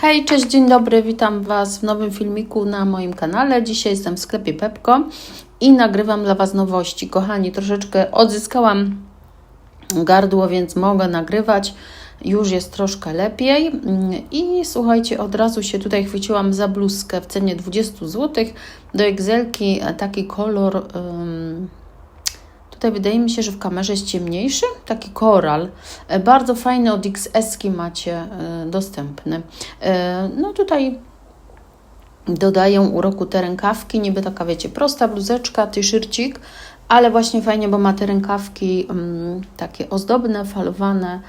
Hej, cześć, dzień dobry, witam Was w nowym filmiku na moim kanale. Dzisiaj jestem w sklepie Pepko i nagrywam dla Was nowości. Kochani, troszeczkę odzyskałam gardło, więc mogę nagrywać. Już jest troszkę lepiej. I słuchajcie, od razu się tutaj chwyciłam za bluzkę w cenie 20 zł. Do Excelki taki kolor... Um, Tutaj wydaje mi się, że w kamerze jest ciemniejszy, taki koral. E, bardzo fajny od XS macie e, dostępny. E, no tutaj dodają uroku te rękawki, niby taka wiecie, prosta bluzeczka, t-shircik, ale właśnie fajnie, bo ma te rękawki um, takie ozdobne, falowane,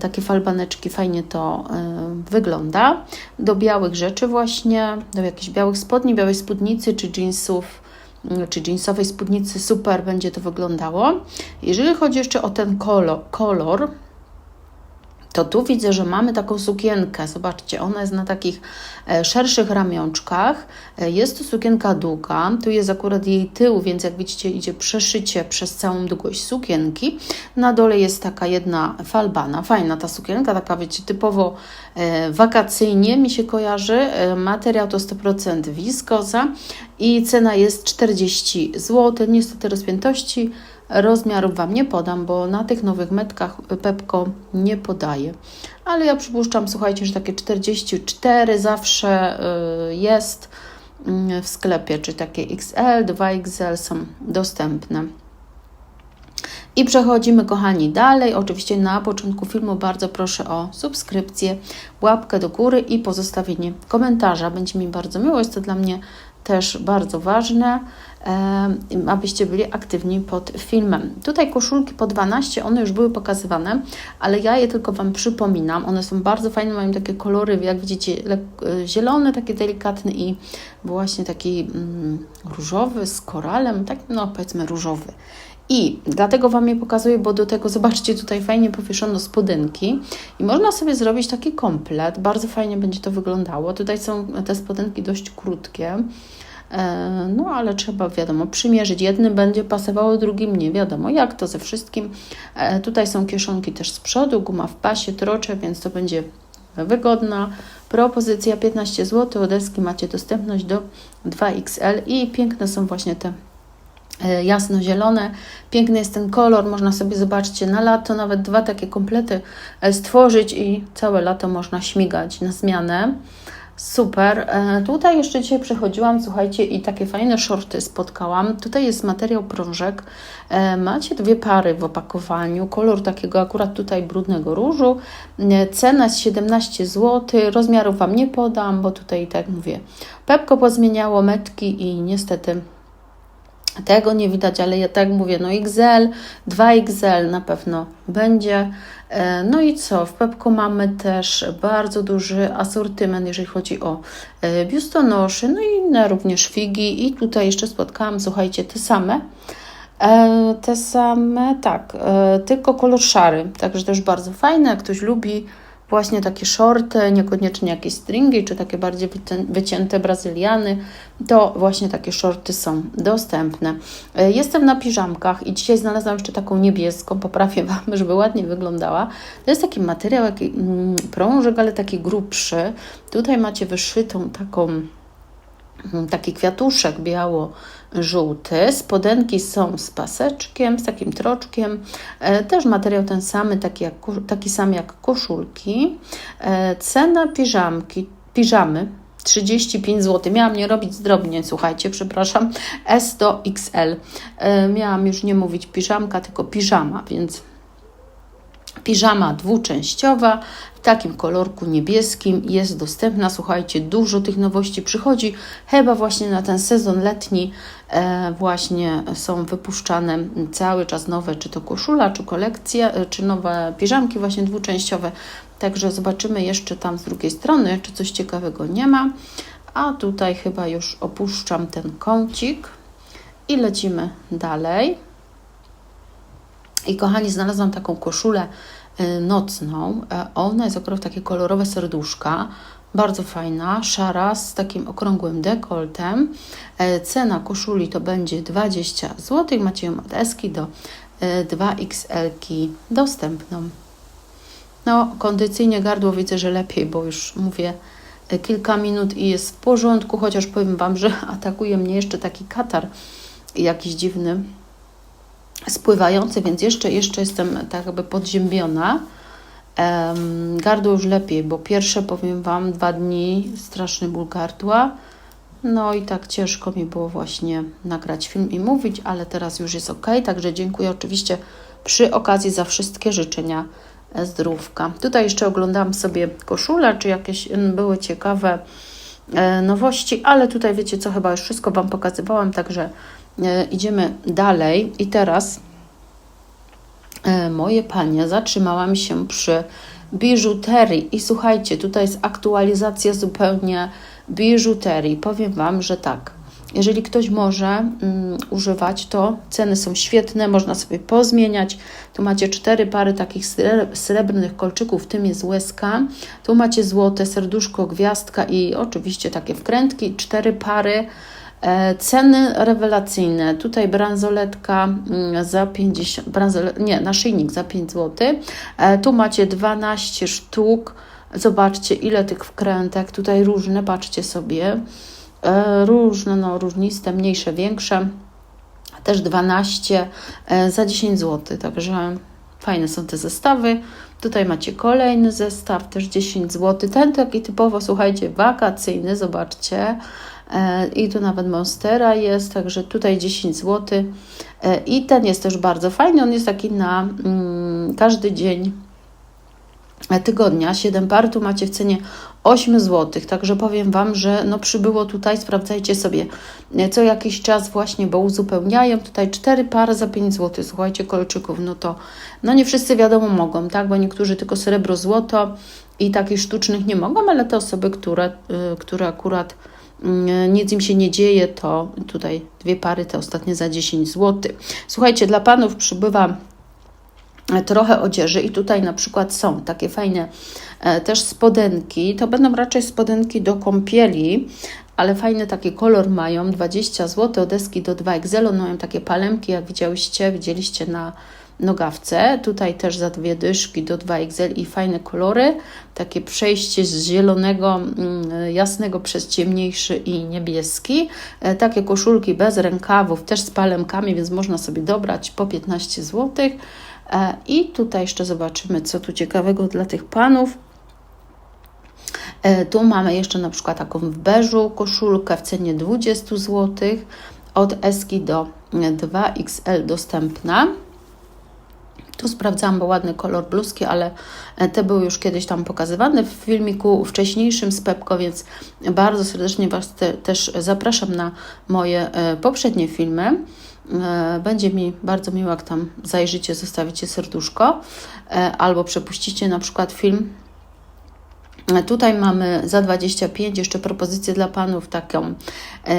takie falbaneczki, fajnie to y, wygląda. Do białych rzeczy właśnie, do jakichś białych spodni, białej spódnicy czy jeansów czy jeansowej spódnicy super będzie to wyglądało. Jeżeli chodzi jeszcze o ten kolor, kolor to tu widzę, że mamy taką sukienkę. Zobaczcie, ona jest na takich e, szerszych ramionczkach. E, jest to sukienka długa. Tu jest akurat jej tył, więc jak widzicie, idzie przeszycie przez całą długość sukienki. Na dole jest taka jedna falbana. Fajna ta sukienka, taka wiecie, typowo e, wakacyjnie mi się kojarzy. Materiał to 100% wiskoza i cena jest 40 zł. Niestety rozpiętości Rozmiarów Wam nie podam, bo na tych nowych metkach Pepko nie podaje. Ale ja przypuszczam, słuchajcie, że takie 44 zawsze y, jest mm, w sklepie, czy takie XL, 2XL są dostępne. I przechodzimy, kochani, dalej. Oczywiście na początku filmu bardzo proszę o subskrypcję, łapkę do góry i pozostawienie komentarza. Będzie mi bardzo miło, jest to dla mnie też bardzo ważne, abyście byli aktywni pod filmem. Tutaj koszulki po 12, one już były pokazywane, ale ja je tylko Wam przypominam. One są bardzo fajne, mają takie kolory, jak widzicie, e, zielony, taki delikatny i właśnie taki mm, różowy z koralem, tak no powiedzmy różowy. I dlatego Wam je pokazuję, bo do tego, zobaczcie, tutaj fajnie powieszono spodenki i można sobie zrobić taki komplet, bardzo fajnie będzie to wyglądało. Tutaj są te spodenki dość krótkie, e, no ale trzeba, wiadomo, przymierzyć. Jednym będzie pasowało, drugim nie, wiadomo jak to ze wszystkim. E, tutaj są kieszonki też z przodu, guma w pasie, trocze, więc to będzie wygodna. Propozycja 15 zł, odeski macie dostępność do 2XL i piękne są właśnie te jasno-zielone. Piękny jest ten kolor, można sobie zobaczyć na lato nawet dwa takie komplety e, stworzyć i całe lato można śmigać na zmianę. Super. E, tutaj jeszcze dzisiaj przechodziłam, słuchajcie, i takie fajne shorty spotkałam. Tutaj jest materiał prążek. Macie dwie pary w opakowaniu. Kolor takiego akurat tutaj brudnego różu. Cena jest 17 zł. Rozmiarów Wam nie podam, bo tutaj, tak mówię, Pepko pozmieniało metki i niestety tego nie widać, ale ja tak mówię, no XL, 2XL na pewno będzie. E, no i co? W Pepko mamy też bardzo duży asortyment, jeżeli chodzi o e, biustonosze, no i inne również figi. I tutaj jeszcze spotkałam, słuchajcie, te same. E, te same, tak, tylko kolor szary, także też bardzo fajne, jak ktoś lubi właśnie takie shorty, niekoniecznie jakieś stringi, czy takie bardziej wycięte brazyliany, to właśnie takie shorty są dostępne. E, jestem na piżamkach i dzisiaj znalazłam jeszcze taką niebieską, poprawię Wam, żeby ładnie wyglądała. To jest taki materiał, jaki mm, prążek, ale taki grubszy. Tutaj macie wyszytą taką taki kwiatuszek biało żółty. Spodenki są z paseczkiem, z takim troczkiem. E, też materiał ten sam, taki, jak, taki sam jak koszulki. E, cena piżamki, piżamy 35 zł. Miałam nie robić zdrobnie, słuchajcie, przepraszam. S do XL. E, miałam już nie mówić piżamka, tylko piżama, więc Piżama dwuczęściowa w takim kolorku niebieskim jest dostępna. Słuchajcie, dużo tych nowości przychodzi. Chyba właśnie na ten sezon letni e, właśnie są wypuszczane cały czas nowe, czy to koszula, czy kolekcja, e, czy nowe piżamki właśnie dwuczęściowe. Także zobaczymy jeszcze tam z drugiej strony, czy coś ciekawego nie ma. A tutaj chyba już opuszczam ten kącik i lecimy dalej. I kochani, znalazłam taką koszulę y, nocną. E, ona jest akurat takie kolorowe serduszka. Bardzo fajna, szara, z takim okrągłym dekoltem. E, cena koszuli to będzie 20 zł. Macie ją od Eski do 2XL e, dostępną. No, kondycyjnie gardło widzę, że lepiej, bo już mówię, kilka minut i jest w porządku, chociaż powiem Wam, że atakuje mnie jeszcze taki katar jakiś dziwny, spływający, więc jeszcze, jeszcze jestem tak jakby podziębiona. Um, gardło już lepiej, bo pierwsze, powiem Wam, dwa dni straszny ból gardła. No i tak ciężko mi było właśnie nagrać film i mówić, ale teraz już jest ok. Także dziękuję oczywiście przy okazji za wszystkie życzenia zdrówka. Tutaj jeszcze oglądałam sobie koszulę, czy jakieś były ciekawe e, nowości, ale tutaj wiecie co, chyba już wszystko Wam pokazywałam, także idziemy dalej. I teraz e, moje panie, zatrzymałam się przy biżuterii i słuchajcie, tutaj jest aktualizacja zupełnie biżuterii. Powiem Wam, że tak, jeżeli ktoś może mm, używać, to ceny są świetne, można sobie pozmieniać. Tu macie cztery pary takich srebrnych kolczyków, w tym jest łezka. Tu macie złote, serduszko, gwiazdka i oczywiście takie wkrętki, cztery pary. E, ceny rewelacyjne. Tutaj bransoletka mm, za 50, bransolet, nie, naszyjnik za 5 zł. E, tu macie 12 sztuk. Zobaczcie, ile tych wkrętek. Tutaj różne, patrzcie sobie. E, różne, no, różniste, mniejsze, większe. Też 12 e, za 10 zł, także fajne są te zestawy. Tutaj macie kolejny zestaw, też 10 zł. Ten taki typowo, słuchajcie, wakacyjny, zobaczcie. E, I tu nawet Monstera jest, także tutaj 10 zł. I ten jest też bardzo fajny, on jest taki na mm, każdy dzień tygodnia. 7 par tu macie w cenie 8 zł. Także powiem Wam, że no przybyło tutaj, sprawdzajcie sobie e, co jakiś czas właśnie, bo uzupełniają tutaj 4 pary za 5 zł. Słuchajcie, kolczyków, no to no nie wszyscy wiadomo mogą, tak? Bo niektórzy tylko srebro, złoto i takich sztucznych nie mogą, ale te osoby, które, y, które akurat nic im się nie dzieje, to tutaj dwie pary, te ostatnie za 10 zł. Słuchajcie, dla panów przybywa trochę odzieży i tutaj na przykład są takie fajne e, też spodenki, to będą raczej spodenki do kąpieli, ale fajny taki kolor mają, 20 zł, deski do 2XL, one mają takie palemki, jak widziałyście, widzieliście na nogawce, tutaj też za dwie dyszki do 2XL i fajne kolory, takie przejście z zielonego, mm, jasnego przez ciemniejszy i niebieski, e, takie koszulki bez rękawów, też z palemkami, więc można sobie dobrać po 15 zł, E, I tutaj jeszcze zobaczymy, co tu ciekawego dla tych panów. E, tu mamy jeszcze na przykład taką w beżu koszulkę w cenie 20 zł od Eski do 2XL dostępna. Tu sprawdzałam, bo ładny kolor bluzki, ale te były już kiedyś tam pokazywane w filmiku wcześniejszym z Pepko, więc bardzo serdecznie Was te, też zapraszam na moje e, poprzednie filmy. E, będzie mi bardzo miło, jak tam zajrzycie, zostawicie serduszko e, albo przepuścicie na przykład film. E, tutaj mamy za 25 jeszcze propozycję dla panów, taką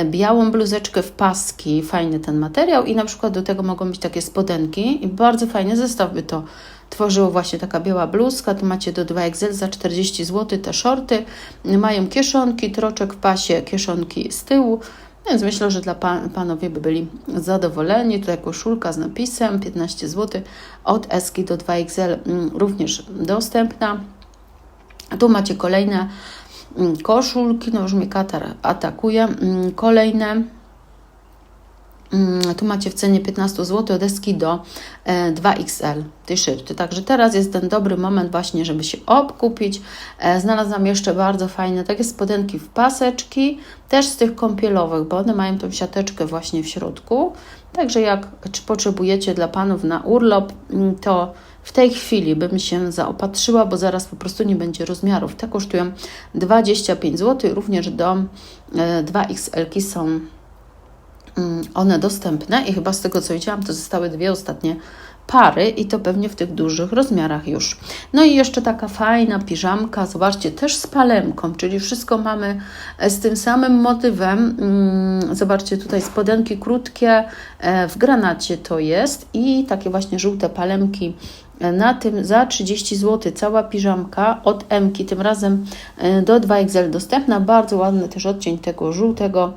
białą bluzeczkę w paski, fajny ten materiał i na przykład do tego mogą być takie spodenki i bardzo fajny zestaw by to tworzyło. Właśnie taka biała bluzka, tu macie do 2XL za 40 zł te shorty, mają kieszonki, troczek w pasie, kieszonki z tyłu, więc myślę, że dla pan, panowie by byli zadowoleni. Tutaj koszulka z napisem 15 zł od Eski do 2XL mm, również dostępna. Tu macie kolejne mm, koszulki, no już mnie katar atakuje. Mm, kolejne Mm, tu macie w cenie 15 zł deski do 2XL t-shirty. Także teraz jest ten dobry moment właśnie, żeby się obkupić. E, znalazłam jeszcze bardzo fajne takie spodenki w paseczki, też z tych kąpielowych, bo one mają tą siateczkę właśnie w środku. Także jak czy potrzebujecie dla Panów na urlop, mm, to w tej chwili bym się zaopatrzyła, bo zaraz po prostu nie będzie rozmiarów. Te kosztują 25 zł, również do 2XL są Mm, one dostępne i chyba z tego co widziałam, to zostały dwie ostatnie pary i to pewnie w tych dużych rozmiarach już. No i jeszcze taka fajna piżamka, zobaczcie, też z palemką, czyli wszystko mamy e, z tym samym motywem. Mm, zobaczcie, tutaj spodenki krótkie, e, w granacie to jest i takie właśnie żółte palemki e, na tym za 30 zł cała piżamka od Mki, tym razem do 2XL dostępna. Bardzo ładny też odcień tego żółtego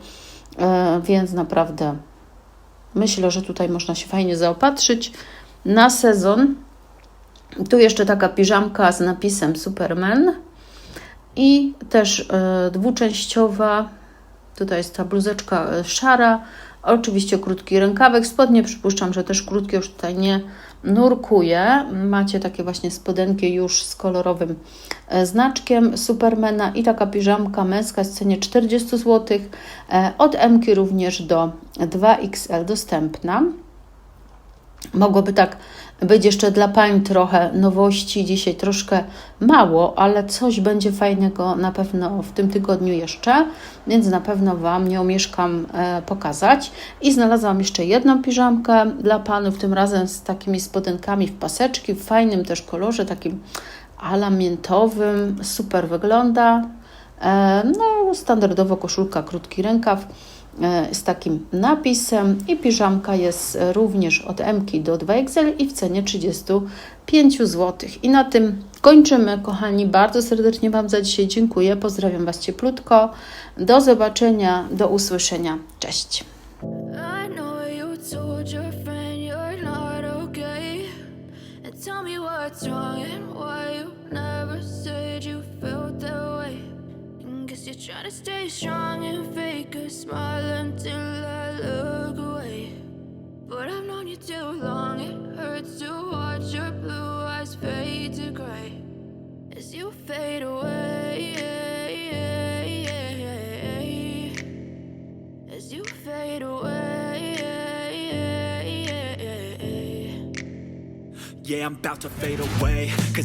więc naprawdę myślę, że tutaj można się fajnie zaopatrzyć na sezon. Tu jeszcze taka piżamka z napisem Superman I też e, dwuczęściowa, tutaj jest ta bluzeczka e, szara, oczywiście krótki rękawek, spodnie przypuszczam, że też krótkie, już tutaj nie nurkuje. Macie takie właśnie spodenki już z kolorowym e, znaczkiem Supermana i taka piżamka męska w cenie 40 zł, od M również do 2XL dostępna. Mogłoby tak być jeszcze dla pań trochę nowości, dzisiaj troszkę mało, ale coś będzie fajnego na pewno w tym tygodniu jeszcze, więc na pewno Wam nie omieszkam e, pokazać. I znalazłam jeszcze jedną piżamkę dla panów, tym razem z takimi spodenkami w paseczki, w fajnym też kolorze, takim ala miętowym, super wygląda. E, no, standardowo koszulka, krótki rękaw z takim napisem i piżamka jest również od M do 2XL i w cenie 35 zł. I na tym kończymy, kochani. Bardzo serdecznie Wam za dzisiaj dziękuję. Pozdrawiam Was cieplutko. Do zobaczenia, do usłyszenia. Cześć. Tell me what's wrong and why you never said you felt. You're trying to stay strong and fake a smile until I look away. But I've known you too long, it hurts to watch your blue eyes fade to gray as you fade away. As you fade away. Yeah, I'm about to fade away. Cause